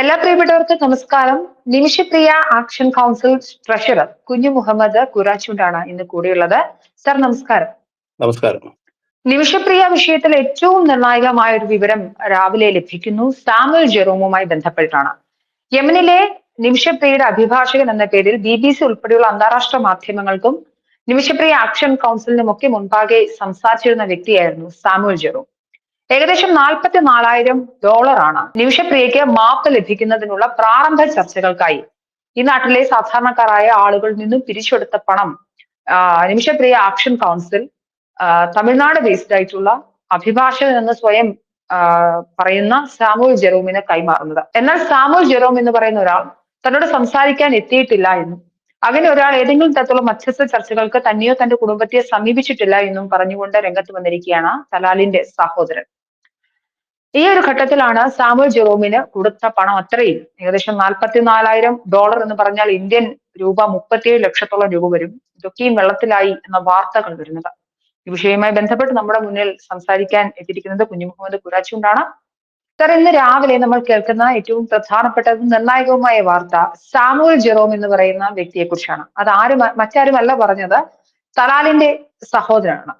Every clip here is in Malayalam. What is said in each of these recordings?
എല്ലാ പ്രിയപ്പെട്ടവർക്കും നമസ്കാരം. നിമിഷപ്രിയ ആക്ഷൻ കൗൺസിൽ ട്രഷറർ കുഞ്ഞു മുഹമ്മദ് കുരാച്ചുണ്ടാണ് ഇന്ന് കൂടെയുള്ളത്. സർ നമസ്കാരം. നമസ്കാരം. നിമിഷപ്രിയ വിഷയത്തിൽ ഏറ്റവും നിർണായകമായ ഒരു വിവരം രാവിലെ ലഭിക്കുന്നു. സാമുൽ ജെറോമുമായി ബന്ധപ്പെട്ടാണ് യമനിലെ നിമിഷപ്രിയയുടെ അഭിഭാഷകൻ എന്ന പേരിൽ ബി ബി സി ഉൾപ്പെടെയുള്ള അന്താരാഷ്ട്ര മാധ്യമങ്ങൾക്കും നിമിഷപ്രിയ ആക്ഷൻ കൗൺസിലിനും ഒക്കെ മുൻപാകെ സംസാരിച്ചിരുന്ന വ്യക്തിയായിരുന്നു സാമുൽ ജെറോം. ഏകദേശം നാൽപ്പത്തി നാലായിരം ഡോളറാണ്. നിമിഷപ്രിയയ്ക്ക് മാപ്പ് ലഭിക്കുന്നതിനുള്ള പ്രാരംഭ ചർച്ചകൾക്കായി. ഈ നാട്ടിലെ സാധാരണക്കാരായ ആളുകളിൽ നിന്നും പിരിച്ചെടുത്ത പണം Nimisha Priya action council Tamil Nadu based ആയിട്ടുള്ള അഭിഭാഷകൻ എന്ന് സ്വയം പറയുന്ന സാമുൽ ജെറോമിന് കൈമാറുന്നത്. എന്നാൽ സാമുൽ ജെറോം എന്ന് പറയുന്ന ഒരാൾ തന്നോട് സംസാരിക്കാൻ എത്തിയിട്ടില്ല എന്നും അങ്ങനെ ഒരാൾ ഏതെങ്കിലും തരത്തിലുള്ള മധ്യസ്ഥ ചർച്ചകൾക്ക് തന്നെയോ തന്റെ കുടുംബത്തെ സമീപിച്ചിട്ടില്ല എന്നും പറഞ്ഞുകൊണ്ട് രംഗത്ത് വന്നിരിക്കുകയാണ് തലാലിന്റെ സഹോദരൻ. ഈ ഒരു ഘട്ടത്തിലാണ് സാമുൽ ജെറോമിന് കൊടുത്ത പണം അത്രയും. ഏകദേശം നാൽപ്പത്തിനാലായിരം ഡോളർ എന്ന് പറഞ്ഞാൽ ഇന്ത്യൻ രൂപ മുപ്പത്തിയേഴ് ലക്ഷത്തോളം രൂപ വരും. ഇതൊക്കെയും വെള്ളത്തിലായി എന്ന വാർത്തകൾ വരുന്നത്. ഈ വിഷയവുമായി ബന്ധപ്പെട്ട് നമ്മുടെ മുന്നിൽ സംസാരിക്കാൻ എത്തിയിരിക്കുന്നത് കുഞ്ഞു മുഹമ്മദ് സർ ഇന്ന് രാവിലെ നമ്മൾ കേൾക്കുന്ന ഏറ്റവും പ്രധാനപ്പെട്ടതും നിർണായകവുമായ വാർത്ത സാമുൽ ജെറോം എന്ന് പറയുന്ന വ്യക്തിയെ കുറിച്ചാണ് അത് ആരും മറ്റാരുമല്ല പറഞ്ഞത് തലാലിന്റെ സഹോദരനാണ്.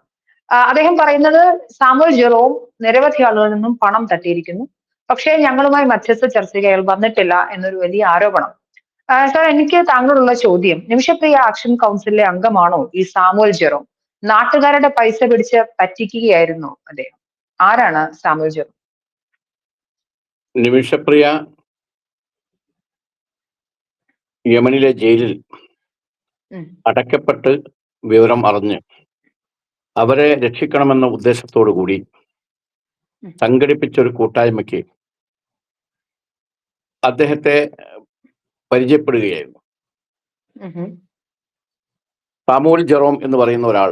അദ്ദേഹം പറയുന്നത് സാമുൽ ജെറോം നിരവധി ആളുകളിൽ നിന്നും പണം തട്ടിയിരിക്കുന്നു. പക്ഷേ ഞങ്ങളുമായി മധ്യസ്ഥ ചർച്ചയ്ക്ക് അയാൾ വന്നിട്ടില്ല എന്നൊരു വലിയ ആരോപണം. സാർ എനിക്ക് താങ്കളോടുള്ള ചോദ്യം. നിമിഷപ്രിയ ആക്ഷൻ കൗൺസിലിലെ അംഗമാണോ ഈ സാമുൽ ജെറോം? നാട്ടുകാരുടെ പൈസ പിടിച്ച് പറ്റിക്കുകയായിരുന്നു അദ്ദേഹം. ആരാണ് സാമുൽ ജെറോം? നിമിഷപ്രിയ യമനിലെ ജയിലിൽ അടക്കപ്പെട്ട് വിവരം അറിഞ്ഞ് അവരെ രക്ഷിക്കണമെന്ന ഉദ്ദേശത്തോടു കൂടി. സംഘടിപ്പിച്ച ഒരു കൂട്ടായ്മയ്ക്ക് അദ്ദേഹത്തെ പരിചയപ്പെടുകയായിരുന്നു. സാമൂൽ ജെറോം എന്ന് പറയുന്ന ഒരാൾ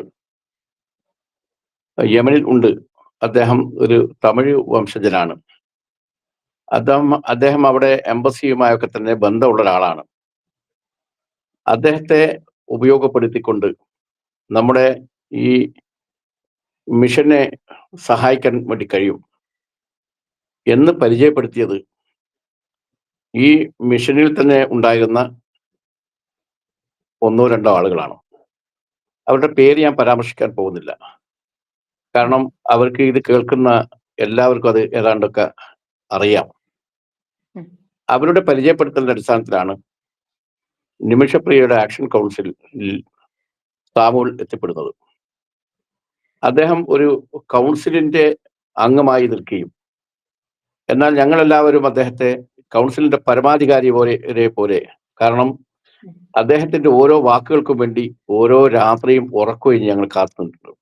യമനിൽ ഉണ്ട്. അദ്ദേഹം ഒരു തമിഴ് വംശജനാണ്. അദ്ദേഹം അദ്ദേഹം അവിടെ എംബസിയുമായൊക്കെ തന്നെ ബന്ധമുള്ള ഒരാളാണ്. അദ്ദേഹത്തെ ഉപയോഗപ്പെടുത്തിക്കൊണ്ട് നമ്മുടെ ഈ മിഷനെ സഹായിക്കാൻ വേണ്ടി കഴിയും. എന്ന് പരിചയപ്പെടുത്തിയത് ഈ മിഷനിൽ തന്നെ ഉണ്ടായിരുന്ന ഒന്നോ രണ്ടോ ആളുകളാണ്. അവരുടെ പേര് ഞാൻ പരാമർശിക്കാൻ പോകുന്നില്ല. കാരണം അവർക്ക് ഇത് കേൾക്കുന്ന എല്ലാവർക്കും അത് ഏതാണ്ടൊക്കെ അറിയാം. അവരുടെ പരിചയപ്പെടുത്തലിന്റെ അടിസ്ഥാനത്തിലാണ് നിമിഷപ്രിയയുടെ ആക്ഷൻ കൗൺസിലിൽ താമൂൽ എത്തിപ്പെടുന്നത്. അദ്ദേഹം ഒരു കൗൺസിലിന്റെ അംഗമായി നിൽക്കുകയും എന്നാൽ ഞങ്ങളെല്ലാവരും അദ്ദേഹത്തെ കൗൺസിലിന്റെ പരമാധികാരി പോലെ പോലെ. കാരണം അദ്ദേഹത്തിന്റെ ഓരോ വാക്കുകൾക്കും വേണ്ടി ഓരോ രാത്രിയും ഉറക്കുകയും ഞങ്ങൾ കാത്തുനിന്നിട്ടുണ്ട്.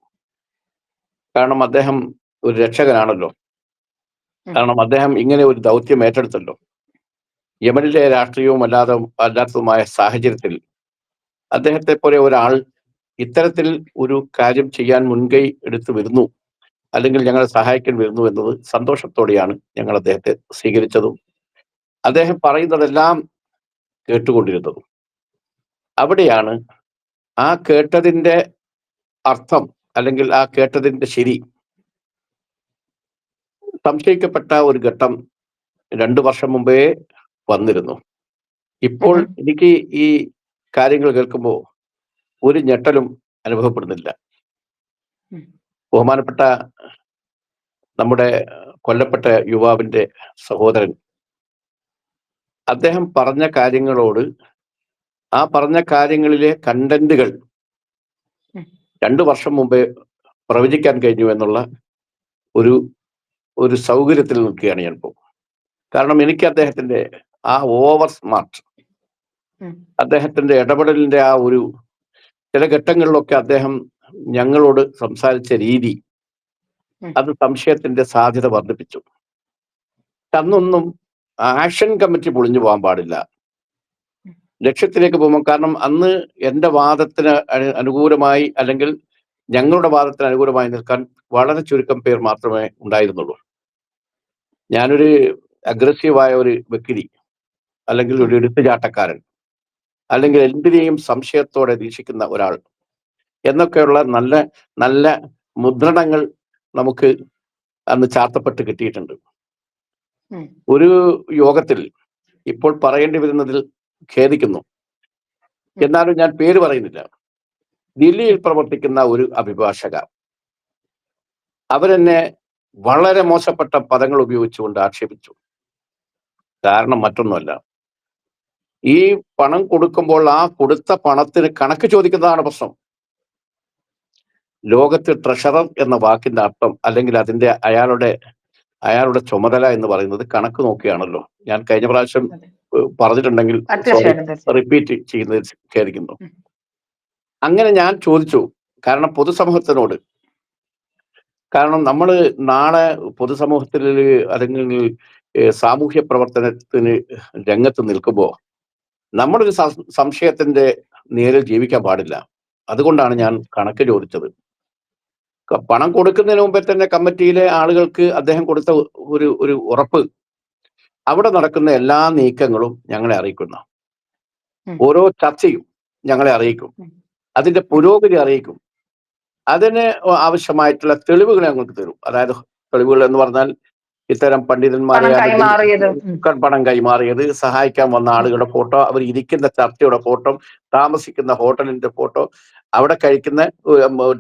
കാരണം അദ്ദേഹം ഒരു രക്ഷകനാണല്ലോ. കാരണം അദ്ദേഹം ഇങ്ങനെ ഒരു ദൗത്യം ഏറ്റെടുത്തല്ലോ. യമനിലെ രാഷ്ട്രീയവും അല്ലാതെ അല്ലാത്തതുമായ സാഹചര്യത്തിൽ അദ്ദേഹത്തെ പോലെ ഒരാൾ ഇത്തരത്തിൽ ഒരു കാര്യം ചെയ്യാൻ മുൻകൈ എടുത്തു വരുന്നു. അല്ലെങ്കിൽ ഞങ്ങളെ സഹായിക്കാൻ വരുന്നു എന്നത് സന്തോഷത്തോടെയാണ് ഞങ്ങൾ അദ്ദേഹത്തെ സ്വീകരിച്ചതും. അദ്ദേഹം പറയുന്നതെല്ലാം കേട്ടുകൊണ്ടിരുന്നതും. അവിടെയാണ് ആ കേട്ടതിന്റെ അർത്ഥം അല്ലെങ്കിൽ ആ കേട്ടതിന്റെ ശരി സംശയിക്കപ്പെട്ട ഒരു ഘട്ടം രണ്ടു വർഷം മുമ്പേ വന്നിരുന്നു. ഇപ്പോൾ. എനിക്ക് ഈ കാര്യങ്ങൾ കേൾക്കുമ്പോൾ ഒരു ഞെട്ടലും അനുഭവപ്പെടുന്നില്ല ബഹുമാനപ്പെട്ട നമ്മുടെ കൊല്ലപ്പെട്ട യുവാവിന്റെ സഹോദരൻ അദ്ദേഹം പറഞ്ഞ കാര്യങ്ങളോട് ആ പറഞ്ഞ കാര്യങ്ങളിലെ കണ്ടന്റുകൾ. രണ്ടു വർഷം മുമ്പേ പ്രവചിക്കാൻ കഴിഞ്ഞു എന്നുള്ള ഒരു ഒരു സൗകര്യത്തിൽ നിൽക്കുകയാണ് ഞാൻ ഇപ്പോൾ കാരണം എനിക്ക് അദ്ദേഹത്തിന്റെ ആ ഓവർ സ്മാർട്ട്. അദ്ദേഹത്തിന്റെ ഇടപെടലിന്റെ ആ ഒരു ചില ഘട്ടങ്ങളിലൊക്കെ അദ്ദേഹം ഞങ്ങളോട് സംസാരിച്ച രീതി. അത് സംശയത്തിന്റെ സാധ്യത വർദ്ധിപ്പിച്ചു. അന്നൊന്നും ആക്ഷൻ കമ്മിറ്റി പൊളിഞ്ഞു പോകാൻ പാടില്ല. ലക്ഷ്യത്തിലേക്ക് പോകുമ്പോൾ കാരണം അന്ന് എന്റെ വാദത്തിന് അനുകൂലമായി അല്ലെങ്കിൽ ഞങ്ങളുടെ വാദത്തിന് അനുകൂലമായി നിൽക്കാൻ വളരെ ചുരുക്കം പേർ മാത്രമേ ഉണ്ടായിരുന്നുള്ളൂ. ഞാനൊരു അഗ്രസീവായ ഒരു വ്യക്തി അല്ലെങ്കിൽ ഒരു എടുത്തുചാട്ടക്കാരൻ. അല്ലെങ്കിൽ എന്തിനേയും സംശയത്തോടെ വീക്ഷിക്കുന്ന ഒരാൾ. എന്നൊക്കെയുള്ള നല്ല നല്ല മുദ്രണങ്ങൾ നമുക്ക് അന്ന് ചാർത്തപ്പെട്ട് കിട്ടിയിട്ടുണ്ട്. ഒരു യോഗത്തിൽ ഇപ്പോൾ പറയേണ്ടി വരുന്നതിൽ ഖേദിക്കുന്നു. എന്നാലും ഞാൻ പേര് പറയുന്നില്ല. ദില്ലിയിൽ പ്രവർത്തിക്കുന്ന ഒരു അഭിഭാഷക അവരെന്നെ വളരെ മോശപ്പെട്ട പദങ്ങൾ ഉപയോഗിച്ചുകൊണ്ട് ആക്ഷേപിച്ചു. കാരണം മറ്റൊന്നുമല്ല. ഈ പണം കൊടുക്കുമ്പോൾ ആ കൊടുത്ത പണത്തിന് കണക്ക് ചോദിക്കുന്നതാണ് പ്രശ്നം. ലോകത്ത് ട്രഷറർ എന്ന വാക്കിന്റെ അർത്ഥം അല്ലെങ്കിൽ അതിന്റെ അയാളുടെ അയാളുടെ ചുമതല എന്ന് പറയുന്നത് കണക്ക് നോക്കിയാണല്ലോ. ഞാൻ കഴിഞ്ഞ പ്രാവശ്യം പറഞ്ഞിട്ടുണ്ടെങ്കിൽ റിപ്പീറ്റ് ചെയ്യുന്നതിൽ ഖേദിക്കുന്നു. അങ്ങനെ ഞാൻ ചോദിച്ചു കാരണം പൊതുസമൂഹത്തിനോട്. കാരണം നമ്മൾ നാളെ പൊതുസമൂഹത്തിൽ അല്ലെങ്കിൽ സാമൂഹ്യ പ്രവർത്തനത്തിന് രംഗത്ത് നിൽക്കുമ്പോൾ നമ്മളൊരു സംശയത്തിന്റെ നേരിൽ ജീവിക്കാൻ പാടില്ല. അതുകൊണ്ടാണ് ഞാൻ കണക്ക് ചോദിച്ചത്. പണം കൊടുക്കുന്നതിന് മുമ്പേ തന്നെ കമ്മിറ്റിയിലെ ആളുകൾക്ക് അദ്ദേഹം കൊടുത്ത ഒരു ഒരു ഉറപ്പ്. അവിടെ നടക്കുന്ന എല്ലാ നീക്കങ്ങളും ഞങ്ങളെ അറിയിക്കുന്ന. ഓരോ ചർച്ചയും ഞങ്ങളെ അറിയിക്കും. അതിന്റെ പുരോഗതി അറിയിക്കും. അതിന് ആവശ്യമായിട്ടുള്ള തെളിവുകൾ ഞങ്ങൾക്ക് തരും. അതായത് തെളിവുകൾ എന്ന് പറഞ്ഞാൽ ഇത്തരം പണ്ഡിതന്മാരെ പണം കൈമാറിയത്. സഹായിക്കാൻ വന്ന ആളുകളുടെ ഫോട്ടോ അവർ ഇരിക്കുന്ന ചർച്ചയുടെ ഫോട്ടോ താമസിക്കുന്ന ഹോട്ടലിന്റെ ഫോട്ടോ അവിടെ കഴിക്കുന്ന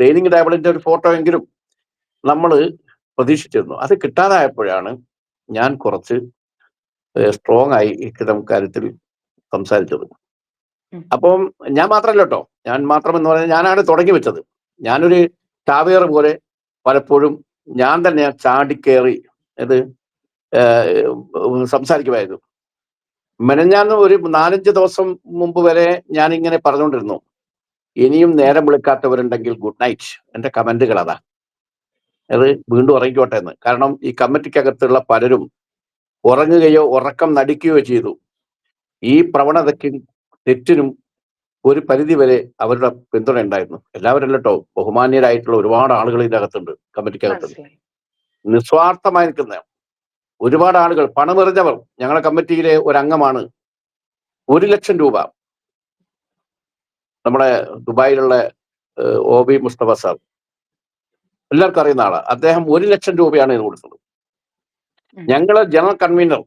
ഡൈനിങ് ടേബിളിന്റെ ഒരു ഫോട്ടോ എങ്കിലും നമ്മൾ പ്രതീക്ഷിച്ചിരുന്നു. അത് കിട്ടാതായപ്പോഴാണ് ഞാൻ കുറച്ച് സ്ട്രോങ് ആയി ഇത്തരം കാര്യത്തിൽ സംസാരിച്ചത്. അപ്പം ഞാൻ മാത്രമല്ല കേട്ടോ. ഞാൻ മാത്രം എന്ന് പറഞ്ഞാൽ ഞാനാണ് തുടങ്ങി വെച്ചത്. ഞാനൊരു ചാവേർ പോലെ പലപ്പോഴും ഞാൻ തന്നെ ചാടിക്കേറി ഇത് സംസാരിക്കുമായിരുന്നു. മെനഞ്ഞാന്ന് ഒരു നാലഞ്ച് ദിവസം മുമ്പ് വരെ ഞാൻ ഇങ്ങനെ പറഞ്ഞുകൊണ്ടിരുന്നു. ഇനിയും നേരം വിളിക്കാത്തവരുണ്ടെങ്കിൽ ഗുഡ് നൈറ്റ്. എന്റെ കമന്റുകൾ അതാ. അത് വീണ്ടും ഉറങ്ങിക്കോട്ടെ എന്ന്. കാരണം ഈ കമ്മിറ്റിക്കകത്തുള്ള പലരും ഉറങ്ങുകയോ ഉറക്കം നടിക്കുകയോ ചെയ്തു. ഈ പ്രവണതയ്ക്കും തെറ്റിനും ഒരു പരിധി വരെ അവരുടെ പിന്തുണ ഉണ്ടായിരുന്നു എല്ലാവരും കേട്ടോ ബഹുമാന്യരായിട്ടുള്ള ഒരുപാട് ആളുകൾ ഇതിനകത്തുണ്ട് കമ്മിറ്റിക്കകത്തുണ്ട്. നിസ്വാർത്ഥമായി നിൽക്കുന്ന ഒരുപാട് ആളുകൾ പണമെറിഞ്ഞവർ ഞങ്ങളുടെ കമ്മിറ്റിയിലെ ഒരു അംഗമാണ് ഒരു ലക്ഷം രൂപ നമ്മുടെ ദുബായിലുള്ള ഒ ബി മുസ്തഫ സാർ. എല്ലാവർക്കും അറിയുന്ന ആളാ. അദ്ദേഹം ഒരു ലക്ഷം രൂപയാണ് ഇത് കൊടുത്തത്. ഞങ്ങളെ ജനറൽ കൺവീനർ.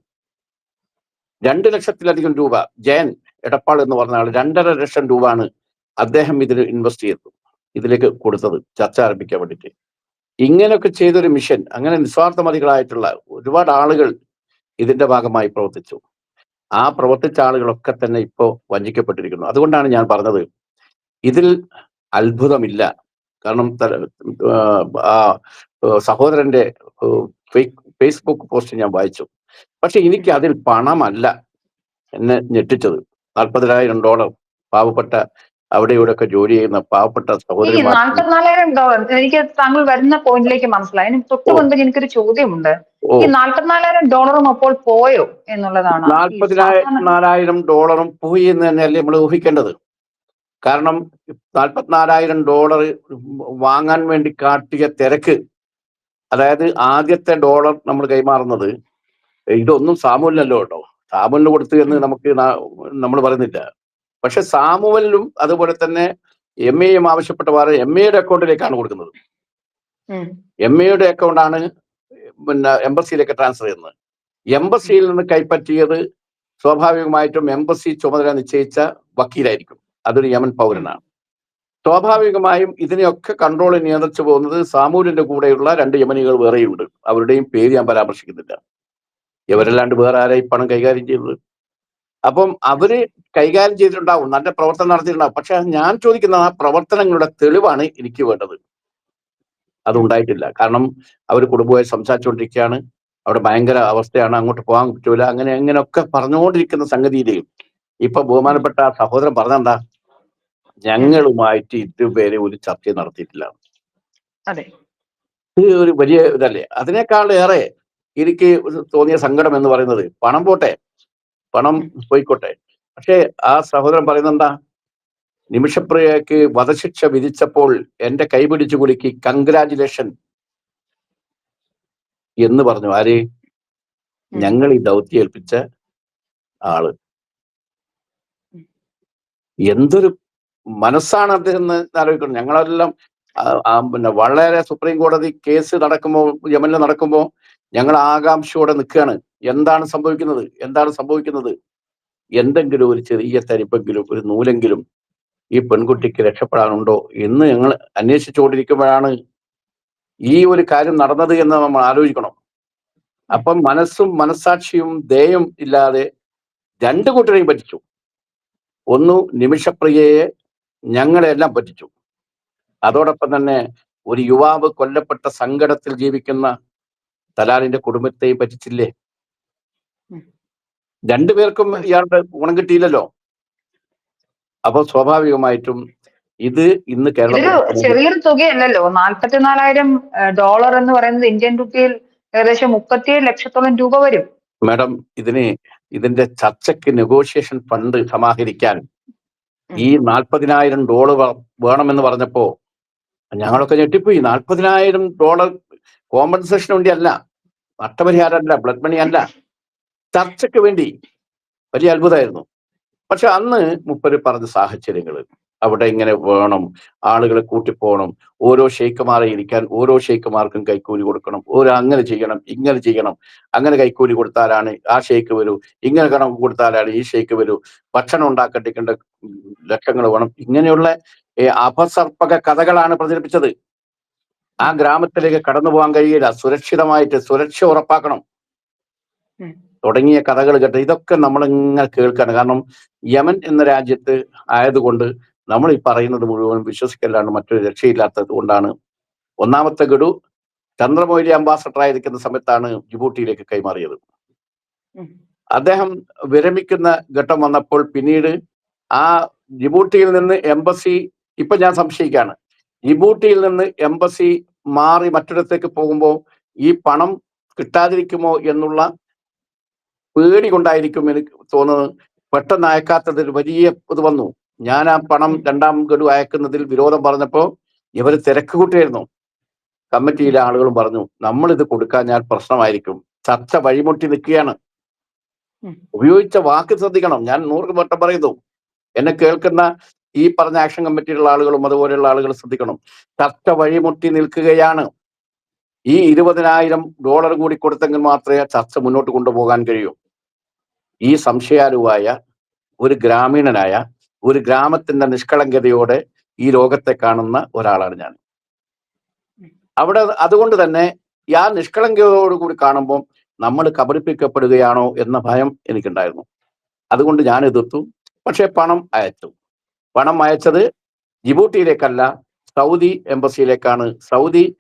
രണ്ട് ലക്ഷത്തിലധികം രൂപ. ജയൻ എടപ്പാൾ എന്ന് പറഞ്ഞ ആൾ രണ്ടര ലക്ഷം രൂപയാണ് അദ്ദേഹം ഇതിൽ ഇൻവെസ്റ്റ് ചെയ്തത്. ഇതിലേക്ക് കൊടുത്തത്. ചർച്ച ആരംഭിക്കാൻ വേണ്ടിയിട്ട്. ഇങ്ങനെയൊക്കെ ചെയ്തൊരു മിഷൻ അങ്ങനെ നിസ്വാർത്ഥമതികളായിട്ടുള്ള ഒരുപാട് ആളുകൾ ഇതിന്റെ ഭാഗമായി പ്രവർത്തിച്ചു. ആ പ്രവർത്തിച്ച ആളുകളൊക്കെ തന്നെ ഇപ്പോ വഞ്ചിക്കപ്പെട്ടിരിക്കുന്നു. അതുകൊണ്ടാണ് ഞാൻ പറഞ്ഞത് ഇതിൽ അത്ഭുതമില്ല. കാരണം ആ സഹോദരന്റെ ഫേസ്ബുക്ക് പോസ്റ്റ് ഞാൻ വായിച്ചു. പക്ഷെ എനിക്ക് അതിൽ പണമല്ല എന്നെ ഞെട്ടിച്ചത്. നാൽപ്പതിനായിരം ഡോളർ പാവപ്പെട്ട അവിടെ ഇവിടെ ഒക്കെ ജോലി ചെയ്യുന്ന പാവപ്പെട്ട സഹോദരി നാൽപ്പത്തിനാലായിരം ഡോളർ എനിക്ക് താങ്കൾ വരുന്ന പോയിന്റിലേക്ക് മനസ്സിലായി. തൊട്ട്. മുൻപ് എനിക്കൊരു ചോദ്യമുണ്ട്. ഈ നാൽപ്പത്തിനാലായിരം ഡോളറും അപ്പോൾ പോയോ എന്നുള്ളതാണ്. ഈ നാൽപ്പതിനായിരം സാധാരണ- നാലായിരം ഡോളറും പോയി എന്ന് തന്നെയല്ലേ നമ്മൾ ഊഹിക്കേണ്ടത്. കാരണം നാൽപ്പത്തിനാലായിരം ഡോളർ വാങ്ങാൻ വേണ്ടി കാട്ടിയ തിരക്ക് അതായത് ആദ്യത്തെ ഡോളർ നമ്മൾ കൈമാറുന്നത് ഇതൊന്നും സാമൂലിനല്ലോ കേട്ടോ. സാമൂലിന് കൊടുത്തു എന്ന് നമുക്ക് നമ്മൾ പറയുന്നില്ല. പക്ഷെ സാമുവലിനും അതുപോലെ തന്നെ എം എയും ആവശ്യപ്പെട്ട വാറ് എം എയുടെ അക്കൗണ്ടിലേക്കാണ് കൊടുക്കുന്നത്. എം എയുടെ അക്കൗണ്ടാണ് പിന്നെ എംബസിയിലേക്ക് ട്രാൻസ്ഫർ ചെയ്യുന്നത്. എംബസിയിൽ നിന്ന് കൈപ്പറ്റിയത് സ്വാഭാവികമായിട്ടും എംബസി ചുമതല നിശ്ചയിച്ച വക്കീലായിരിക്കും. അതൊരു യമൻ പൗരനാണ്. സ്വാഭാവികമായും ഇതിനെയൊക്കെ കൺട്രോൾ നിയന്ത്രിച്ചു പോകുന്നത് സാമൂലിന്റെ കൂടെയുള്ള രണ്ട് യമനികൾ വേറെയുണ്ട്. അവരുടെയും പേര് ഞാൻ പരാമർശിക്കുന്നില്ല. ഇവരല്ലാണ്ട് വേറെ ആരായി പണം കൈകാര്യം ചെയ്തത്? അപ്പം അവർ കൈകാര്യം ചെയ്തിട്ടുണ്ടാവും നല്ല പ്രവർത്തനം നടത്തിയിട്ടുണ്ടാവും. പക്ഷെ ഞാൻ ചോദിക്കുന്ന ആ പ്രവർത്തനങ്ങളുടെ തെളിവാണ് എനിക്ക് വേണ്ടത്. അതുണ്ടായിട്ടില്ല കാരണം അവർ കുടുംബമായി സംസാരിച്ചുകൊണ്ടിരിക്കുകയാണ്. അവിടെ ഭയങ്കര അവസ്ഥയാണ്. അങ്ങോട്ട് പോകാൻ പറ്റൂല. അങ്ങനെ അങ്ങനെയൊക്കെ പറഞ്ഞുകൊണ്ടിരിക്കുന്ന സംഗതിയിലേയും ഇപ്പൊ ബഹുമാനപ്പെട്ട സഹോദരൻ പറഞ്ഞെന്താ ഞങ്ങളുമായിട്ട് ഇതുവരെ ഒരു ചർച്ച നടത്തിയിട്ടില്ല. അതെ. ഇത് ഒരു വലിയ ഇതല്ലേ? അതിനേക്കാൾ ഏറെ എനിക്ക് തോന്നിയ സങ്കടം എന്ന് പറയുന്നത് പണം പോട്ടെ. പണം പോയിക്കോട്ടെ. പക്ഷേ ആ സഹോദരൻ പറയുന്നത് എന്താ നിമിഷപ്രിയക്ക് വധശിക്ഷ വിധിച്ചപ്പോൾ എന്റെ കൈപിടിച്ചു കുലുക്കി കൺഗ്രാചുലേഷൻ എന്ന് പറഞ്ഞു. ആര്. ഞങ്ങൾ ഈ ദൗത്യം ഏൽപ്പിച്ച ആൾ. എന്തൊരു മനസ്സാണ് അദ്ദേഹം എന്ന് ആലോചിക്കണം. ഞങ്ങളെല്ലാം പിന്നെ വളരെ സുപ്രീം കോടതി കേസ് നടക്കുമ്പോൾ യമനിൽ നടക്കുമ്പോൾ ഞങ്ങൾ ആകാംക്ഷയോടെ നിൽക്കുകയാണ്. എന്താണ് സംഭവിക്കുന്നത്? എന്താണ് സംഭവിക്കുന്നത്? എന്തെങ്കിലും ഒരു ചെറിയ തരിപ്പെങ്കിലും ഒരു നൂലെങ്കിലും ഈ പെൺകുട്ടിക്ക് രക്ഷപ്പെടാനുണ്ടോ എന്ന് ഞങ്ങൾ അന്വേഷിച്ചുകൊണ്ടിരിക്കുമ്പോഴാണ് ഈ ഒരു കാര്യം നടന്നത് എന്ന് നമ്മൾ ആലോചിക്കണം. അപ്പം മനസ്സും മനസ്സാക്ഷിയും ദയം ഇല്ലാതെ രണ്ടു കൂട്ടരെയും പറ്റിച്ചു. ഒന്ന് നിമിഷപ്രിയയെ ഞങ്ങളെല്ലാം പറ്റിച്ചു. അതോടൊപ്പം തന്നെ ഒരു യുവാവ് കൊല്ലപ്പെട്ട സങ്കടത്തിൽ ജീവിക്കുന്ന തലാലിന്റെ കുടുംബത്തെയും പറ്റിച്ചില്ലേ. രണ്ടുപേർക്കും ഇയാളുടെ ഗുണം കിട്ടിയില്ലല്ലോ. അപ്പൊ സ്വാഭാവികമായിട്ടും ഇത് ഇന്ന് കേരളം ചെറിയൊരു തുകയല്ലല്ലോ. നാല്പത്തിനാലായിരം ഡോളർ എന്ന് പറയുന്നത് ഇന്ത്യൻ രൂപയിൽ ഏകദേശം മുപ്പത്തിയേഴ് ലക്ഷത്തോളം രൂപ വരും. മാഡം ഇതിന് ഇതിന്റെ ചർച്ചയ്ക്ക് നെഗോഷിയേഷൻ ഫണ്ട് സമാഹരിക്കാൻ ഈ നാൽപ്പതിനായിരം ഡോളർ വേണമെന്ന് പറഞ്ഞപ്പോ ഞങ്ങളൊക്കെ ഞെട്ടിപ്പോയി. നാൽപ്പതിനായിരം ഡോളർ കോമ്പൻസേഷൻ വേണ്ടി അല്ല നഷ്ടപരിഹാരമല്ല ബ്ലഡ് മണി അല്ല. ചർച്ചയ്ക്ക് വേണ്ടി വലിയ അത്ഭുതമായിരുന്നു. പക്ഷെ അന്ന് മുപ്പര് പറഞ്ഞ സാഹചര്യങ്ങൾ അവിടെ ഇങ്ങനെ വേണം ആളുകളെ കൂട്ടിപ്പോകണം ഓരോ ഷെയ്ക്കുമാരെ ഇരിക്കാൻ ഓരോ ഷെയ്ക്കുമാർക്കും കൈക്കൂലി കൊടുക്കണം ഓരോ അങ്ങനെ ചെയ്യണം ഇങ്ങനെ ചെയ്യണം അങ്ങനെ കൈക്കൂലി കൊടുത്താലാണ് ആ ഷെയ്ക്ക് വരൂ ഇങ്ങനെ കണക്ക് കൊടുത്താലാണ് ഈ ഷെയ്ക്ക് വരൂ ഭക്ഷണം ഉണ്ടാക്കട്ടിക്കേണ്ട ലക്ഷങ്ങൾ വേണം ഇങ്ങനെയുള്ള അപസർപ്പക കഥകളാണ് പ്രചരിപ്പിച്ചത്. ആ ഗ്രാമത്തിലേക്ക് കടന്നു പോകാൻ കഴിയില്ല സുരക്ഷിതമായിട്ട് സുരക്ഷ ഉറപ്പാക്കണം. തുടങ്ങിയ കഥകൾ കേട്ട് ഇതൊക്കെ നമ്മളിങ്ങനെ കേൾക്കാണ്. കാരണം യമൻ എന്ന രാജ്യത്ത് ആയതുകൊണ്ട് നമ്മൾ ഈ പറയുന്നത് മുഴുവൻ വിശ്വസിക്കലാണ് മറ്റൊരു രക്ഷയില്ലാത്തത് കൊണ്ടാണ്. ഒന്നാമത്തെ ഗഡു ചന്ദ്രമൗലി അംബാസഡർ ആയിരിക്കുന്ന സമയത്താണ് ജിബൂട്ടിയിലേക്ക് കൈമാറിയത്. അദ്ദേഹം വിരമിക്കുന്ന ഘട്ടം വന്നപ്പോൾ പിന്നീട് ആ ജിബൂട്ടിയിൽ നിന്ന് എംബസി ഇപ്പൊ ഞാൻ സംശയിക്കാണ്. ജിബൂട്ടിയിൽ നിന്ന് എംബസി മാറി മറ്റൊരിടത്തേക്ക് പോകുമ്പോൾ ഈ പണം കിട്ടാതിരിക്കുമോ എന്നുള്ള പേടി കൊണ്ടായിരിക്കും എനിക്ക് തോന്നുന്നത്. പെട്ടെന്ന് അയക്കാത്തതിൽ വലിയ ഇത് വന്നു. ഞാൻ ആ പണം രണ്ടാം ഗഡു അയക്കുന്നതിൽ വിരോധം പറഞ്ഞപ്പോ ഇവർ തിരക്ക് കൂട്ടിയായിരുന്നു കമ്മിറ്റിയിലെ ആളുകളും പറഞ്ഞു നമ്മൾ ഇത് കൊടുക്കാൻ ഞാൻ പ്രശ്നമായിരിക്കും. ചർച്ച വഴിമുട്ടി നിൽക്കുകയാണ്. ഉപയോഗിച്ച വാക്ക് ശ്രദ്ധിക്കണം. ഞാൻ നൂറ് വട്ടം പറയുന്നു. എന്നെ കേൾക്കുന്ന ഈ പറഞ്ഞ ആക്ഷൻ കമ്മിറ്റിയിലുള്ള ആളുകളും അതുപോലെയുള്ള ആളുകൾ ശ്രദ്ധിക്കണം. ചർച്ച വഴിമുട്ടി നിൽക്കുകയാണ്. ഈ ഇരുപതിനായിരം ഡോളർ കൂടി കൊടുത്തെങ്കിൽ മാത്രമേ ചർച്ച മുന്നോട്ട് കൊണ്ടുപോകാൻ കഴിയൂ. ഈ സംശയാലുവായ ഒരു ഗ്രാമീണനായ ഒരു ഗ്രാമത്തിന്റെ നിഷ്കളങ്കതയോടെ ഈ ലോകത്തെ കാണുന്ന ഒരാളാണ് ഞാൻ. അവിടെ അതുകൊണ്ട് തന്നെ ആ നിഷ്കളങ്കതയോടുകൂടി കാണുമ്പോൾ നമ്മൾ കബളിപ്പിക്കപ്പെടുകയാണോ എന്ന ഭയം എനിക്കുണ്ടായിരുന്നു. അതുകൊണ്ട് ഞാൻ എതിർത്തു. പക്ഷേ പണം അയച്ചു. പണം അയച്ചത് ജിബൂട്ടിയിലേക്കല്ല സൗദി എംബസിയിലേക്കാണ്. സൗദി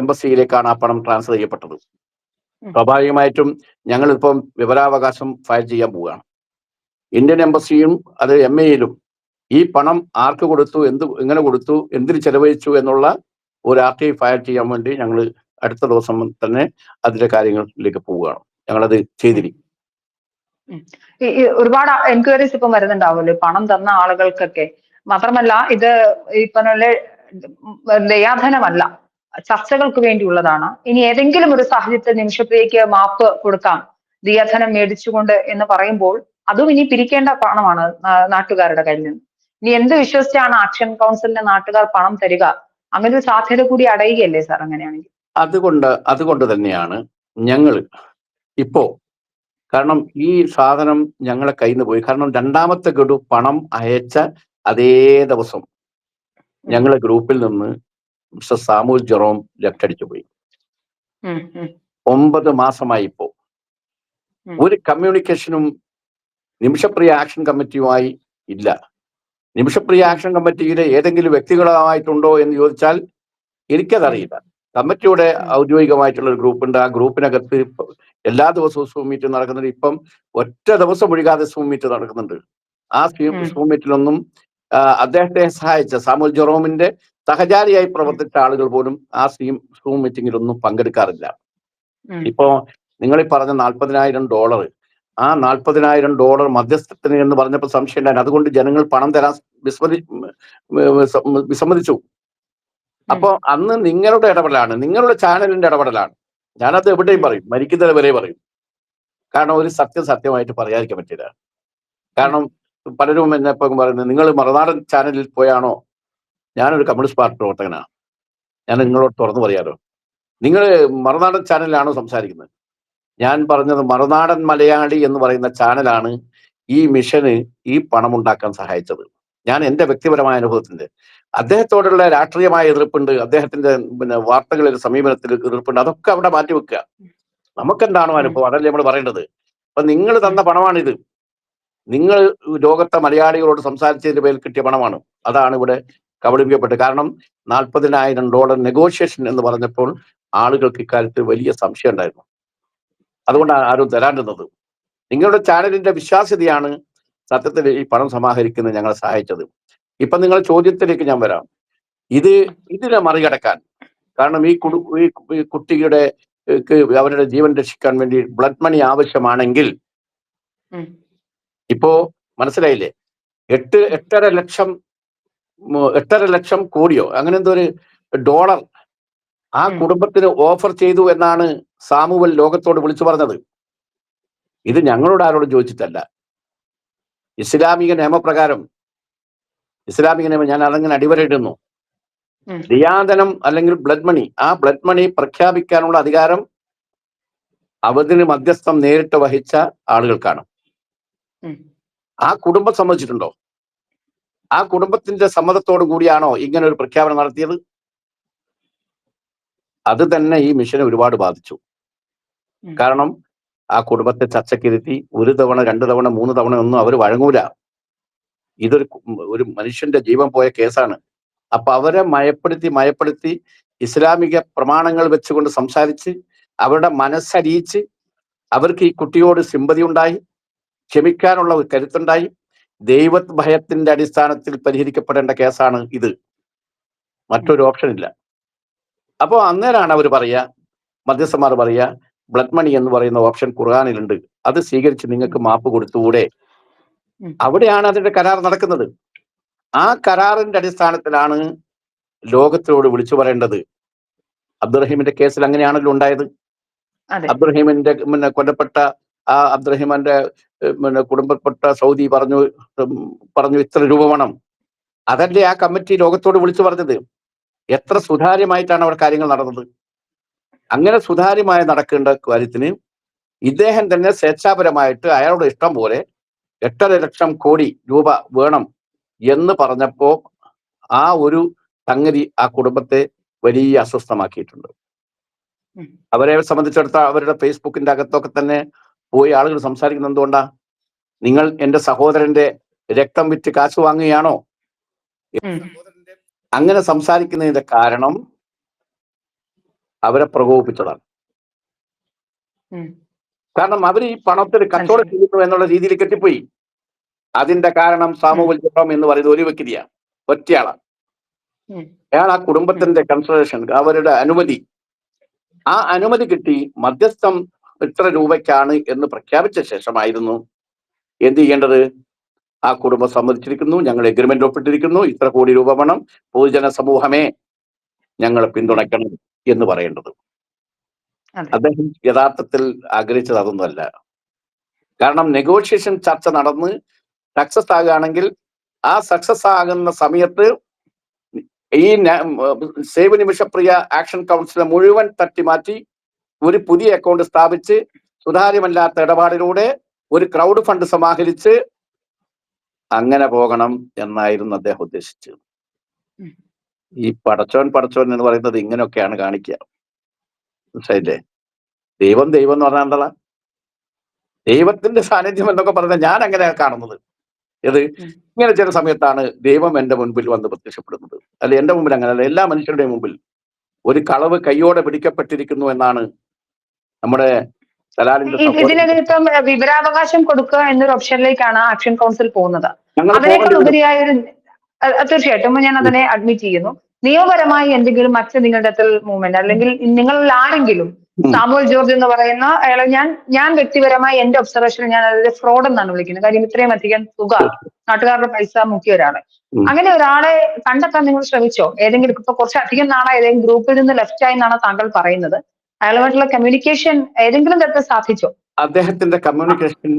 എംബസിയിലേക്കാണ് ആ പണം ട്രാൻസ്ഫർ ചെയ്യപ്പെട്ടത്. സ്വാഭാവികമായിട്ടും ഞങ്ങളിപ്പം വിവരാവകാശം ഫയൽ ചെയ്യാൻ പോവുകയാണ്. ഇന്ത്യൻ എംബസിയും അത് എം എയിലും ഈ പണം ആർക്ക് കൊടുത്തു എന്ത് എങ്ങനെ കൊടുത്തു എന്തിന് ചെലവഴിച്ചു എന്നുള്ള ഒരു ആർ ടി ഫയൽ ചെയ്യാൻ വേണ്ടി ഞങ്ങൾ അടുത്ത ദിവസം തന്നെ അതിന്റെ കാര്യങ്ങളിലേക്ക് പോവുകയാണ്. ഞങ്ങളത് ചെയ്തിരിക്കും ഒരുപാട് എൻക്വയറീസ് ഇപ്പം വരുന്നുണ്ടാവുമല്ലോ പണം തന്ന ആളുകൾക്കൊക്കെ. മാത്രമല്ല ഇത് ഇപ്പൊ ദയാധനമല്ല. ചർച്ചകൾക്ക് വേണ്ടിയുള്ളതാണ്. ഇനി ഏതെങ്കിലും ഒരു സാഹചര്യത്തിൽ നിമിഷപ്രിയയ്ക്ക് മാപ്പ് കൊടുക്കാം. ദിയാധനം മേടിച്ചുകൊണ്ട് എന്ന് പറയുമ്പോൾ അതും ഇനി പിരിക്കേണ്ട പണമാണ് നാട്ടുകാരുടെ കയ്യിൽ നിന്ന്. ഇനി എന്ത് വിശ്വസിച്ചാണ് ആക്ഷൻ കൗൺസിലിന് നാട്ടുകാർ പണം തരിക? അങ്ങനെ ഒരു സാധ്യത കൂടി അടയുകയല്ലേ സാർ അങ്ങനെയാണെങ്കിൽ? അതുകൊണ്ട് അതുകൊണ്ട് തന്നെയാണ് ഞങ്ങൾ ഇപ്പോ കാരണം ഈ സാധനം ഞങ്ങളെ കയ്യിൽ നിന്ന് പോയി. കാരണം രണ്ടാമത്തെ ഗഡു പണം അയച്ച അതേ ദിവസം ഞങ്ങളെ ഗ്രൂപ്പിൽ നിന്ന് മിസ്റ്റർ സാമുൽ ജെറോം ലെഫ്റ്റടിച്ചു പോയി. ഒമ്പത് മാസമായി ഇപ്പോ. ഒരു കമ്മ്യൂണിക്കേഷനും നിമിഷപ്രിയ ആക്ഷൻ കമ്മിറ്റിയുമായി ഇല്ല. നിമിഷപ്രിയ ആക്ഷൻ കമ്മിറ്റിയിലെ ഏതെങ്കിലും വ്യക്തികളായിട്ടുണ്ടോ എന്ന് ചോദിച്ചാൽ എനിക്കതറിയില്ല. കമ്മിറ്റിയുടെ ഔദ്യോഗികമായിട്ടുള്ള ഒരു ഗ്രൂപ്പുണ്ട്. ആ ഗ്രൂപ്പിനകത്ത് എല്ലാ ദിവസവും സൂം മീറ്റ് നടക്കുന്നുണ്ട്. ഇപ്പം ഒറ്റ ദിവസം ഒഴികാതെ സൂം മീറ്റ് നടക്കുന്നുണ്ട്. ആ. സൂം മീറ്റിലൊന്നും അദ്ദേഹത്തെ സഹായിച്ച സാമുൽ ജെറോമിന്റെ സഹചാരിയായി പ്രവർത്തിച്ച ആളുകൾ പോലും ആ സീം സൂം മീറ്റിംഗിലൊന്നും പങ്കെടുക്കാറില്ല. ഇപ്പോ നിങ്ങൾ ഈ പറഞ്ഞ നാൽപ്പതിനായിരം ഡോളർ ആ നാൽപ്പതിനായിരം ഡോളർ മധ്യസ്ഥത്തിന് എന്ന് പറഞ്ഞപ്പോൾ സംശയം ഉണ്ടായിരുന്നു അതുകൊണ്ട് ജനങ്ങൾ പണം തരാൻ വിസ്മതി വിസ- വിസമ്മതിച്ചു. അപ്പോ അന്ന് നിങ്ങളുടെ ഇടപെടലാണ് നിങ്ങളുടെ ചാനലിന്റെ ഇടപെടലാണ്. ഞാനത് എവിടെയും പറയും മരിക്കുന്നത് വരെ പറയും. കാരണം ഒരു സത്യം സത്യമായിട്ട് പറയാതിരിക്കാൻ പറ്റില്ല. കാരണം പലരും എന്നെ ഇപ്പം പറയുന്നത് നിങ്ങൾ മറുനാടൻ ചാനലിൽ പോയാണോ? ഞാനൊരു കമ്മ്യൂണിസ്റ്റ് പാർട്ടി പ്രവർത്തകനാണ് ഞാൻ നിങ്ങളോട് തുറന്നു പറയാലോ. നിങ്ങൾ മറുനാടൻ ചാനലിലാണോ സംസാരിക്കുന്നത്? ഞാൻ പറഞ്ഞത് മറുനാടൻ മലയാളി എന്ന് പറയുന്ന ചാനലാണ് ഈ മിഷന് ഈ പണം ഉണ്ടാക്കാൻ സഹായിച്ചത്. ഞാൻ എന്റെ വ്യക്തിപരമായ അനുഭവത്തിന്റെ അദ്ദേഹത്തോടുള്ള രാഷ്ട്രീയമായ എതിർപ്പുണ്ട്. അദ്ദേഹത്തിന്റെ പിന്നെ വാർത്തകളിൽ സമീപനത്തിൽ എതിർപ്പുണ്ട്. അതൊക്കെ അവിടെ മാറ്റി വെക്കുക നമുക്കെന്താണോ അനുഭവം? അതല്ലേ നമ്മൾ പറയേണ്ടത്. അപ്പൊ നിങ്ങൾ തന്ന പണമാണിത്. നിങ്ങൾ ലോകത്തെ മലയാളികളോട് സംസാരിച്ചതിന്റെ പേരിൽ കിട്ടിയ പണമാണ്. അതാണ് ഇവിടെ കബളിപ്പിക്കപ്പെട്ടത്. കാരണം നാൽപ്പതിനായിരം ഡോളർ നെഗോഷിയേഷൻ എന്ന് പറഞ്ഞപ്പോൾ ആളുകൾക്ക് ഇക്കാര്യത്തിൽ വലിയ സംശയം ഉണ്ടായിരുന്നു. അതുകൊണ്ടാണ് ആരും തരാണ്ടുന്നത് നിങ്ങളുടെ ചാനലിന്റെ വിശ്വാസ്യതയാണ് സത്യത്തിൽ ഈ പണം സമാഹരിക്കുന്നത് ഞങ്ങളെ സഹായിച്ചത്. ഇപ്പൊ നിങ്ങൾ ചോദ്യത്തിലേക്ക് ഞാൻ വരാം. ഇത് ഇതിനെ മറികടക്കാൻ കാരണം ഈ കുടു ഈ കുട്ടിയുടെ അവരുടെ ജീവൻ രക്ഷിക്കാൻ വേണ്ടി ബ്ലഡ് മണി ആവശ്യമാണെങ്കിൽ. ഇപ്പോ മനസ്സിലായില്ലേ? എട്ട് എട്ടര ലക്ഷം എട്ടര ലക്ഷം കോടിയോ അങ്ങനെ എന്തോ ഒരു ഡോളർ ആ കുടുംബത്തിന് ഓഫർ ചെയ്തു എന്നാണ് സാമുവൽ ലോകത്തോട് വിളിച്ചു പറഞ്ഞത്. ഇത് ഞങ്ങളോട് ആരോടും ചോദിച്ചിട്ടല്ല. ഇസ്ലാമിക നിയമപ്രകാരം ഇസ്ലാമിക നിയമം ഞാൻ അതങ്ങനെ അടിവരയിടുന്നു. ഉം. അല്ലെങ്കിൽ ബ്ലഡ് മണി ആ ബ്ലഡ് മണി പ്രഖ്യാപിക്കാനുള്ള അധികാരം അവതിന് മധ്യസ്ഥം നേരിട്ട് വഹിച്ച ആളുകൾക്കാണ്. ആ കുടുംബം സമ്മതിച്ചിട്ടുണ്ടോ? ആ കുടുംബത്തിന്റെ സമ്മതത്തോടു കൂടിയാണോ ഇങ്ങനെ ഒരു പ്രഖ്യാപനം നടത്തിയത്? അത് തന്നെ ഈ മിഷനെ ഒരുപാട് ബാധിച്ചു. കാരണം ആ കുടുംബത്തെ ചർച്ചയ്ക്കിരുത്തി ഒരു തവണ രണ്ട് തവണ മൂന്ന് തവണ ഒന്നും അവർ വഴങ്ങൂല. ഇതൊരു ഒരു മനുഷ്യന്റെ ജീവൻ പോയ കേസാണ്. അപ്പൊ അവരെ മയപ്പെടുത്തി മയപ്പെടുത്തി ഇസ്ലാമിക പ്രമാണങ്ങൾ വെച്ചുകൊണ്ട് സംസാരിച്ച് അവരുടെ മനസ്സരിയിച്ച് അവർക്ക് ഈ കുട്ടിയോട് സിമ്പതി ഉണ്ടായി. ക്ഷമിക്കാനുള്ള ഒരു കരുത്തുണ്ടായി. ദൈവ ഭയത്തിന്റെ അടിസ്ഥാനത്തിൽ പരിഹരിക്കപ്പെടേണ്ട കേസാണ് ഇത്. മറ്റൊരു ഓപ്ഷൻ ഇല്ല. അപ്പോൾ അന്നേരാണ് അവർ പറയുക മധ്യസ്ഥന്മാർ പറയുക ബ്ലഡ് മണി എന്ന് പറയുന്ന ഓപ്ഷൻ ഖുർആാനിലുണ്ട്. അത് സ്വീകരിച്ച് നിങ്ങൾക്ക് മാപ്പ് കൊടുത്തുകൂടെ? അവിടെയാണ് അതിന്റെ കരാർ നടക്കുന്നത്. ആ കരാറിന്റെ അടിസ്ഥാനത്തിലാണ് ലോകത്തിനോട് വിളിച്ചു പറയേണ്ടത്. അബ്ദുറഹീമിന്റെ കേസിൽ അങ്ങനെയാണല്ലോ ഉണ്ടായത്. അബ്ദുറഹീമിന്റെ പിന്നെ കൊല്ലപ്പെട്ട ആ അബ്ദുറഹിമാന്റെ പിന്നെ കുടുംബപ്പെട്ട സൗദി പറഞ്ഞു പറഞ്ഞു ഇത്ര രൂപ വേണം. അതല്ലേ ആ കമ്മിറ്റി ലോകത്തോട് വിളിച്ചു പറഞ്ഞത്? എത്ര സുതാര്യമായിട്ടാണ് അവിടെ കാര്യങ്ങൾ നടന്നത്? അങ്ങനെ സുതാര്യമായി നടക്കേണ്ട കാര്യത്തിന് ഇദ്ദേഹം തന്നെ സ്വേച്ഛാപരമായിട്ട് അയാളുടെ ഇഷ്ടം പോലെ എട്ടര ലക്ഷം കോടി രൂപ വേണം എന്ന് പറഞ്ഞപ്പോ ആ ഒരു സംഗതി ആ കുടുംബത്തെ വലിയ അസ്വസ്ഥമാക്കിയിട്ടുണ്ട്. അവരെ സംബന്ധിച്ചിടത്തോളം അവരുടെ ഫേസ്ബുക്കിന്റെ അകത്തൊക്കെ തന്നെ പോയി ആളുകൾ സംസാരിക്കുന്നത് എന്തുകൊണ്ടാ? നിങ്ങൾ എന്റെ സഹോദരന്റെ രക്തം വിറ്റ് കാശ് വാങ്ങുകയാണോ? അങ്ങനെ സംസാരിക്കുന്നതിന്റെ കാരണം അവരെ പ്രകോപിപ്പിച്ചതാണ്. കാരണം അവർ ഈ പണത്തിന് കച്ചവടം ചെയ്യുന്നു എന്നുള്ള രീതിയിൽ കെട്ടിപ്പോയി. അതിന്റെ കാരണം സാമൂഹ്യ ജപം എന്ന് പറയുന്നത് ഒരു വ്യക്തിയാണ് ഒറ്റയാളാണ്. അയാൾ ആ കുടുംബത്തിന്റെ കൺസിഡറേഷൻ അവരുടെ അനുമതി. ആ അനുമതി കിട്ടി മധ്യസ്ഥം ഇത്ര രൂപയ്ക്കാണ് എന്ന് പ്രഖ്യാപിച്ച ശേഷമായിരുന്നു എന്ത് ചെയ്യേണ്ടത്? ആ കുടുംബം സമ്മതിച്ചിരിക്കുന്നു ഞങ്ങൾ എഗ്രിമെന്റ് ഒപ്പിട്ടിരിക്കുന്നു ഇത്ര കോടി രൂപ വേണം പൊതുജന സമൂഹമേ ഞങ്ങളെ പിന്തുണയ്ക്കണം എന്ന് പറയേണ്ടത്. അദ്ദേഹം യഥാർത്ഥത്തിൽ ആഗ്രഹിച്ചത് അതൊന്നുമല്ല. കാരണം നെഗോഷിയേഷൻ ചർച്ച നടന്ന് സക്സസ് ആകുകയാണെങ്കിൽ ആ സക്സസ് ആകുന്ന സമയത്ത് ഈ ന- സേവ് നിമിഷപ്രിയ ആക്ഷൻ കൗൺസിലെ മുഴുവൻ തട്ടിമാറ്റി ഒരു പുതിയ അക്കൗണ്ട് സ്ഥാപിച്ച് സുതാര്യമല്ലാത്ത ഇടപാടിലൂടെ ഒരു ക്രൗഡ് ഫണ്ട് സമാഹരിച്ച് അങ്ങനെ പോകണം എന്നായിരുന്നു അദ്ദേഹം ഉദ്ദേശിച്ചത്. ഈ പടച്ചോൻ പടച്ചോൻ എന്ന് പറയുന്നത് ഇങ്ങനെയൊക്കെയാണ് കാണിക്കുക. മനസ്സിലായില്ലേ? ദൈവം ദൈവം എന്ന് പറഞ്ഞാൽ എന്താ ദൈവത്തിന്റെ സാന്നിധ്യം എന്നൊക്കെ പറഞ്ഞാൽ ഞാൻ അങ്ങനെയാണ് കാണുന്നത് ഇത്. ഇങ്ങനെ ചില സമയത്താണ് ദൈവം എന്റെ മുൻപിൽ വന്ന് പ്രത്യക്ഷപ്പെടുന്നത്. അല്ല എന്റെ മുമ്പിൽ അങ്ങനെയല്ല എല്ലാ മനുഷ്യരുടെയും മുമ്പിൽ ഒരു കളവ് കയ്യോടെ പിടിക്കപ്പെട്ടിരിക്കുന്നു എന്നാണ് നമ്മുടെ സലാലിന്റെ ഇ- സഹോദരൻ ഇതിനകത്തും ഏഹ്, വിവരാവകാശം കൊടുക്കുക എന്നൊരു ഓപ്ഷനിലേക്കാണ് ആക്ഷൻ കൗൺസിൽ പോകുന്നത്. അതിനേക്കാൾ. ഉപരിയായ ഒരു തീർച്ചയായിട്ടും ഞാൻ അതിനെ അഡ്മിറ്റ് ചെയ്യുന്നു. നിയമപരമായി എന്തെങ്കിലും മറ്റ് നിങ്ങളുടെ അടുത്തിൽ മൂവ്മെന്റ് അല്ലെങ്കിൽ നിങ്ങളിൽ ആരെങ്കിലും സാമൂഹ്യ സാമുവൽ ജോർജ് എന്ന് പറയുന്ന അയാളെ ഞാൻ ഞാൻ വ്യക്തിപരമായി എന്റെ ഒബ്സർവേഷനിൽ ഞാൻ അതായത് ഫ്രോഡ് എന്നാണ് വിളിക്കുന്നത്. കാര്യം ഇത്രയും അധികം തുക നാട്ടുകാരുടെ പൈസ മുക്കിയ ഒരാളെ. അങ്ങനെ ഒരാളെ കണ്ടെത്താൻ നിങ്ങൾ ശ്രമിച്ചോ? ഏതെങ്കിലും ഇപ്പൊ കുറച്ചധികം നാളെ ഏതെങ്കിലും ഗ്രൂപ്പിൽ നിന്ന് ലെഫ്റ്റ് ആയി എന്നാണ് താങ്കൾ പറയുന്നത്. അയാളുമായിട്ടുള്ള കമ്മ്യൂണിക്കേഷൻ ഏതെങ്കിലും തരത്തിൽ സാധിച്ചോ? അദ്ദേഹത്തിന്റെ കമ്മ്യൂണിക്കേഷൻ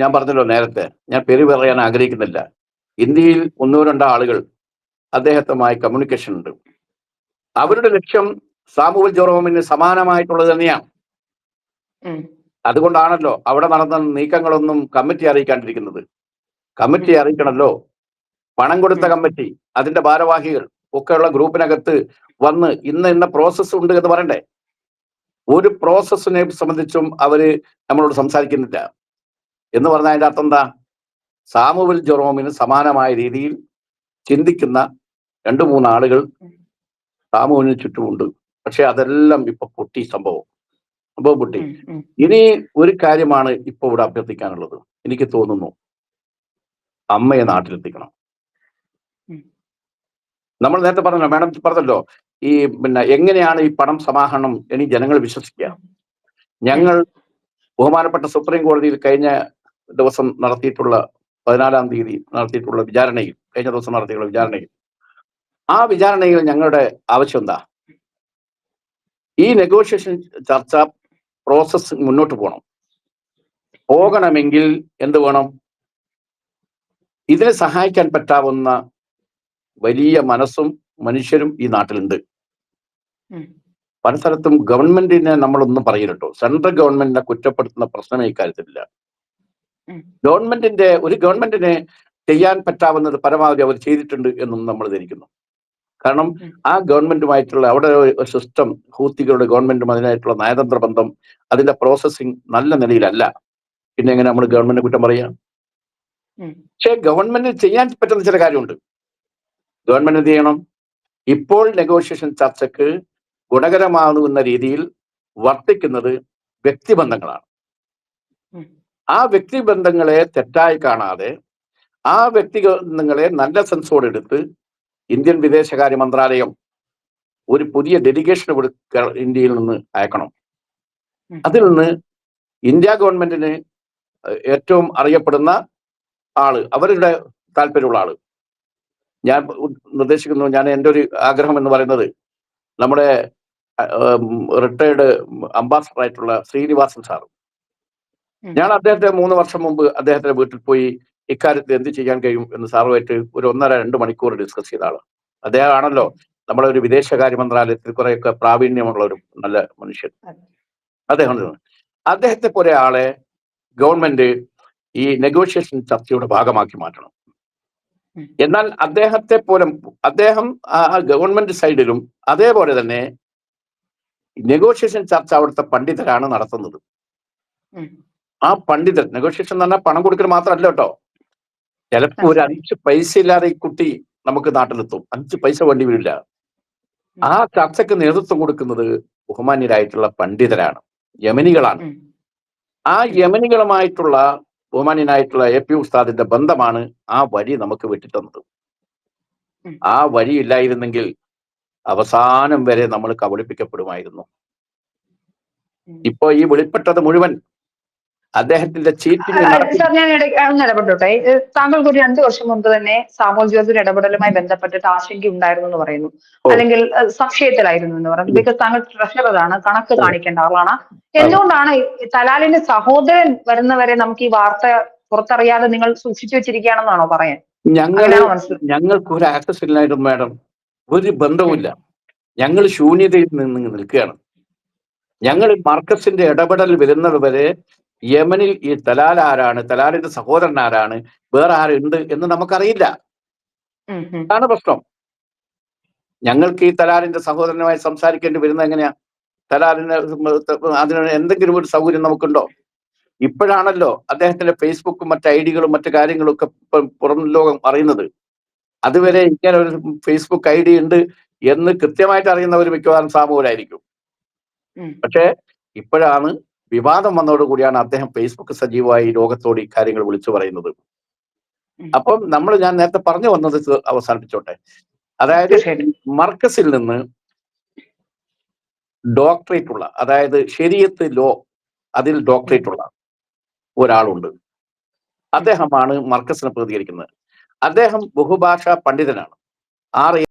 ഞാൻ പറഞ്ഞല്ലോ നേരത്തെ. ഞാൻ പേര് പറയാൻ ആഗ്രഹിക്കുന്നില്ല. ഇന്ത്യയിൽ ഒന്നോ രണ്ടോ ആളുകൾ അദ്ദേഹത്തുമായി കമ്മ്യൂണിക്കേഷൻ ഉണ്ട്. അവരുടെ ലക്ഷ്യം സാമൂഹ്യ ജോറോമിന് സമാനമായിട്ടുള്ളത് തന്നെയാണ്. അതുകൊണ്ടാണല്ലോ അവിടെ നടന്ന നീക്കങ്ങളൊന്നും കമ്മിറ്റി അറിയിക്കാണ്ടിരിക്കുന്നത്. കമ്മിറ്റി അറിയിക്കണല്ലോ. പണം കൊടുത്ത കമ്മിറ്റി അതിന്റെ ഭാരവാഹികൾ ഒക്കെയുള്ള ഗ്രൂപ്പിനകത്ത് വന്ന് ഇന്ന് ഇന്ന പ്രോസസ്സ് ഉണ്ട് എന്ന് പറയണ്ടേ? ഒരു പ്രോസസ്സിനെ സംബന്ധിച്ചും അവർ നമ്മളോട് സംസാരിക്കുന്നില്ല. എന്ന് പറഞ്ഞാൽ അതിന്റെ അർത്ഥം എന്താ? സാമുവൽ ജെറോമിന് സമാനമായ രീതിയിൽ ചിന്തിക്കുന്ന രണ്ടു മൂന്ന് ആളുകൾ സാമുവിന് ചുറ്റുമുണ്ട്. പക്ഷെ അതെല്ലാം ഇപ്പൊ പൊട്ടി സംഭവം. സംഭവം പൊട്ടി. ഇനി ഒരു കാര്യമാണ് ഇപ്പൊ ഇവിടെ അഭ്യർത്ഥിക്കാനുള്ളത്. എനിക്ക് തോന്നുന്നു അമ്മയെ നാട്ടിലെത്തിക്കണം. നമ്മൾ നേരത്തെ പറഞ്ഞല്ലോ മാഡം പറഞ്ഞല്ലോ ഈ പിന്നെ എങ്ങനെയാണ് ഈ പണം സമാഹരണം ഇനി ജനങ്ങൾ വിശ്വസിക്കുക. ഞങ്ങൾ ബഹുമാനപ്പെട്ട സുപ്രീം കോടതിയിൽ കഴിഞ്ഞ ദിവസം നടത്തിയിട്ടുള്ള പതിനാലാം തീയതി നടത്തിയിട്ടുള്ള വിചാരണയിൽ കഴിഞ്ഞ ദിവസം നടത്തിയിട്ടുള്ള വിചാരണയിൽ. ആ വിചാരണയിൽ ഞങ്ങളുടെ ആവശ്യം എന്താ? ഈ നെഗോഷിയേഷൻ ചർച്ച പ്രോസസ് മുന്നോട്ട് പോകണം പോകണമെങ്കിൽ എന്ത് വേണം? ഇതിനെ സഹായിക്കാൻ പറ്റാവുന്ന വലിയ മനസ്സും മനുഷ്യരും ഈ നാട്ടിലുണ്ട്. പല സ്ഥലത്തും ഗവൺമെന്റിനെ നമ്മളൊന്നും പറയില്ലട്ടോ. സെൻട്രൽ ഗവൺമെന്റിനെ കുറ്റപ്പെടുത്തുന്ന പ്രശ്നമേ ഇക്കാര്യത്തിലില്ല. ഗവൺമെന്റിന്റെ ഒരു ഗവൺമെന്റിനെ ചെയ്യാൻ പറ്റാവുന്നത് പരമാവധി അവർ ചെയ്തിട്ടുണ്ട് എന്നും നമ്മൾ ധരിക്കുന്നു. കാരണം. ആ ഗവൺമെന്റുമായിട്ടുള്ള അവിടെ സിസ്റ്റം ഹൂത്തികളുടെ ഗവൺമെന്റും അതിനായിട്ടുള്ള നയതന്ത്ര ബന്ധം അതിന്റെ പ്രോസസ്സിങ് നല്ല നിലയിലല്ല. പിന്നെ എങ്ങനെ നമ്മൾ ഗവൺമെന്റിനെ കുറ്റം പറയാം. പക്ഷേ ഗവൺമെന്റിന് ചെയ്യാൻ പറ്റുന്ന ചില കാര്യമുണ്ട്. ഗവൺമെന്റ് എന്ത് ചെയ്യണം? ഇപ്പോൾ നെഗോഷിയേഷൻ ചർച്ചയ്ക്ക് ഗുണകരമാകുന്ന രീതിയിൽ വർത്തിക്കുന്നത് വ്യക്തിബന്ധങ്ങളാണ്. ആ വ്യക്തിബന്ധങ്ങളെ തെറ്റായി കാണാതെ ആ വ്യക്തിബന്ധങ്ങളെ നല്ല സെൻസോടെ എടുത്ത് ഇന്ത്യൻ വിദേശകാര്യ മന്ത്രാലയം ഒരു പുതിയ ഡെലിഗേഷൻ ഇന്ത്യയിൽ നിന്ന് അയക്കണം. അതിൽ നിന്ന് ഇന്ത്യ ഗവൺമെന്റിന് ഏറ്റവും അറിയപ്പെടുന്ന ആൾ അവരുടെ താല്പര്യമുള്ള ആൾ. ഞാൻ നിർദ്ദേശിക്കുന്നു ഞാൻ എന്റെ ഒരു ആഗ്രഹം എന്ന് പറയുന്നത് നമ്മുടെ റിട്ടയർഡ് അംബാസഡർ ആയിട്ടുള്ള ശ്രീനിവാസൻ സാർ ഞാൻ അദ്ദേഹത്തെ മൂന്ന് വർഷം മുമ്പ് അദ്ദേഹത്തിന്റെ വീട്ടിൽ പോയി ഇക്കാര്യത്തിൽ എന്ത് ചെയ്യാൻ കഴിയും എന്ന് സാറുമായിട്ട് ഒരു ഒന്നര രണ്ട് മണിക്കൂർ ഡിസ്കസ് ചെയ്ത ആളാണ് അദ്ദേഹമാണല്ലോ നമ്മുടെ ഒരു വിദേശകാര്യ മന്ത്രാലയത്തിൽ കുറെയൊക്കെ പ്രാവീണ്യമുള്ള ഒരു നല്ല മനുഷ്യൻ. അദ്ദേഹം അദ്ദേഹത്തെ പോലെ ആളെ ഗവൺമെന്റ് ഈ നെഗോഷിയേഷൻ ചർച്ചയുടെ ഭാഗമാക്കി മാറ്റണം. എന്നാൽ അദ്ദേഹത്തെ പോലും അദ്ദേഹം ആ ഗവൺമെന്റ് സൈഡിലും അതേപോലെ തന്നെ നെഗോഷിയേഷൻ ചർച്ച അവിടുത്തെ പണ്ഡിതരാണ് നടത്തുന്നത്. ആ പണ്ഡിതർ നെഗോഷിയേഷൻ എന്ന് പറഞ്ഞാൽ പണം കൊടുക്കൽ മാത്രമല്ല കേട്ടോ. ചിലപ്പോ ഒരു അഞ്ച് പൈസ ഇല്ലാതെ ഈ കുട്ടി നമുക്ക് നാട്ടിലെത്തും. അഞ്ച് പൈസ വേണ്ടി വരില്ല. ആ ചർച്ചക്ക് നേതൃത്വം കൊടുക്കുന്നത് ബഹുമാന്യരായിട്ടുള്ള പണ്ഡിതരാണ് യമനികളാണ്. ആ യമനികളുമായിട്ടുള്ള ബഹുമാന്യനായിട്ടുള്ള എ പി ഉസ്താദിന്റെ ബന്ധമാണ് ആ വഴി നമുക്ക് വെട്ടിത്തന്നത്. ആ വഴി ഇല്ലായിരുന്നെങ്കിൽ അവസാനം വരെ നമ്മൾ കബളിപ്പിക്കപ്പെടുമായിരുന്നു. ഇപ്പൊ ഈ വെളിപ്പെട്ടത് മുഴുവൻ അദ്ദേഹത്തിന്റെ ചീറ്റിംഗ് സാർ ഞാൻ ഒന്ന് ഇടപെട്ടോട്ടെ. താങ്കൾക്ക് ഒരു രണ്ടു വർഷം മുമ്പ് തന്നെ സാമൂഹ്യ ജ്യോതിയുടെ ഇടപെടലുമായി ബന്ധപ്പെട്ടിട്ട് ആശങ്ക ഉണ്ടായിരുന്നു എന്ന് പറയുന്നു. അല്ലെങ്കിൽ സംശയത്തിലായിരുന്നു എന്ന് പറയുന്നു. ബിക്കോസ് താങ്കൾ ട്രഷററാണ് കണക്ക് കാണിക്കേണ്ട ആളാണ്. എന്തുകൊണ്ടാണ് തലാലിന്റെ സഹോദരൻ വരുന്നവരെ നമുക്ക് ഈ വാർത്ത പുറത്തറിയാതെ നിങ്ങൾ സൂക്ഷിച്ചു വെച്ചിരിക്കുകയാണെന്നാണോ പറയാൻ? ഞങ്ങൾ ഞങ്ങൾക്ക് ഒരു ആക്സസ് ഇല്ലായിരുന്നു മാഡം ഒരു ബന്ധവുമില്ല. ഞങ്ങൾ ശൂന്യതയിൽ നിന്ന് നിൽക്കുകയാണ്. ഞങ്ങൾ മർക്കസിന്റെ ഇടപെടൽ വരുന്നത് വരെ യമനിൽ ഈ തലാൽ ആരാണ്? തലാലിന്റെ സഹോദരൻ ആരാണ്? വേറെ ആരുണ്ട് എന്ന് നമുക്കറിയില്ല. അതാണ് പ്രശ്നം. ഞങ്ങൾക്ക് ഈ തലാലിന്റെ സഹോദരനുമായി സംസാരിക്കേണ്ടി വരുന്നത് എങ്ങനെയാ? തലാലിന് അതിന് എന്തെങ്കിലും ഒരു സൗകര്യം നമുക്കുണ്ടോ? ഇപ്പോഴാണല്ലോ അദ്ദേഹത്തിന്റെ ഫേസ്ബുക്കും മറ്റ് ഐഡികളും മറ്റു കാര്യങ്ങളും ഒക്കെ പുറം ലോകം അറിയുന്നത്. അതുവരെ ഇങ്ങനെ ഒരു ഫേസ്ബുക്ക് ഐ ഡി ഉണ്ട് എന്ന് കൃത്യമായിട്ട് അറിയുന്നവർ മിക്കവാറും സാമൂഹരായിരിക്കും പക്ഷേ ഇപ്പോഴാണ് വിവാദം വന്നതോടുകൂടിയാണ് അദ്ദേഹം ഫേസ്ബുക്ക് സജീവമായി ലോകത്തോട് ഇക്കാര്യങ്ങൾ കാര്യങ്ങൾ വിളിച്ചു പറയുന്നത്. അപ്പം നമ്മൾ ഞാൻ നേരത്തെ പറഞ്ഞു വന്നത് അവസാനിപ്പിച്ചോട്ടെ. അതായത് മർക്കസിൽ നിന്ന് ഡോക്ടറേറ്റ് ഉള്ള അതായത് ശരീരത്ത് ലോ അതിൽ ഡോക്ടറേറ്റ് ഉള്ള ഒരാളുണ്ട്. അദ്ദേഹമാണ് മർക്കസിനെ പ്രതികരിക്കുന്നത്. അദ്ദേഹം ബഹുഭാഷാ പണ്ഡിതനാണ്. ആറ്